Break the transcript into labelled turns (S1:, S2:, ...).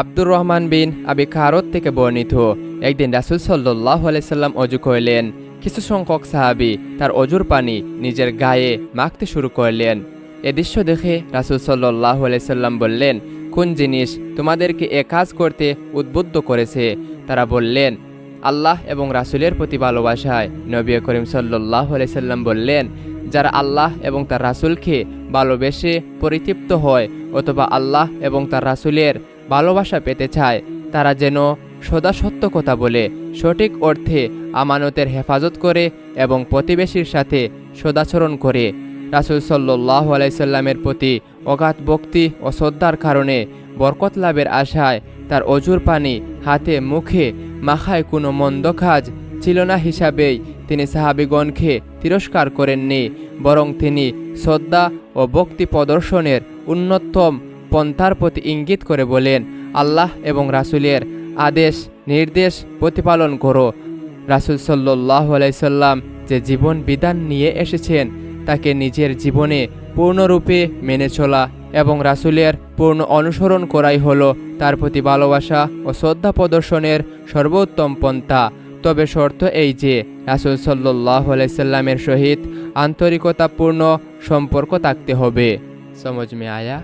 S1: আব্দুর রহমান বিন আবি খারত থেকে বর্ণিত। একদিন রাসুল সাল্লাহ আলাইসাল্লাম অজু করলেন। কিছু সংখ্যক সাহাবি তার অজুর পানি নিজের গায়ে মাখতে শুরু করলেন। এ দৃশ্য দেখে রাসুল সাল্লাহ আলাইসাল্লাম বললেন, কোন জিনিস তোমাদেরকে এ কাজ করতে উদ্বুদ্ধ করেছে? তারা বললেন, আল্লাহ এবং রাসুলের প্রতি ভালোবাসায়। নবী করিম সাল্লাহ আলাইসাল্লাম বললেন, যারা আল্লাহ এবং তার রাসুলকে ভালোবেসে পরিতৃপ্ত হয় অথবা আল্লাহ এবং তার রাসুলের ভালোবাসা পেতে চায়। তারা যেন সদা সত্য কথা বলে, সঠিক অর্থে আমানতের হেফাজত করে এবং প্রতিবেশীর সাথে সদাচরণ করে। রাসুল সাল্লাহ আলাইসাল্লামের প্রতি অগাধ ভক্তি ও শ্রদ্ধার কারণে বরকত লাভের আশায় তার অজুর পানি হাতে মুখে মাখায় কোনো মন্দ কাজ ছিল না হিসাবেই তিনি সাহাবিগণকে তিরস্কার করেননি, বরং তিনি শ্রদ্ধা ও ভক্তি প্রদর্শনের উন্নতম পন্থার প্রতি ইঙ্গিত করে বলেন, আল্লাহ এবং রাসুলের আদেশ, নির্দেশ প্রতিপালন করো। রাসুল সাল্লাহ আলাইসাল্লাম যে জীবন বিধান নিয়ে এসেছেন, তাকে নিজের জীবনে পূর্ণরূপে মেনে চলা এবং রাসুলের পূর্ণ অনুসরণ করাই হলো তার প্রতি ভালোবাসা ও শ্রদ্ধা প্রদর্শনের সর্বোত্তম পন্থা। তবে শর্ত এই যে, রাসুল সাল্লাহ আলাইসাল্লামের সহিত আন্তরিকতাপূর্ণ সম্পর্ক থাকতে হবে। সমঝ মে আয়া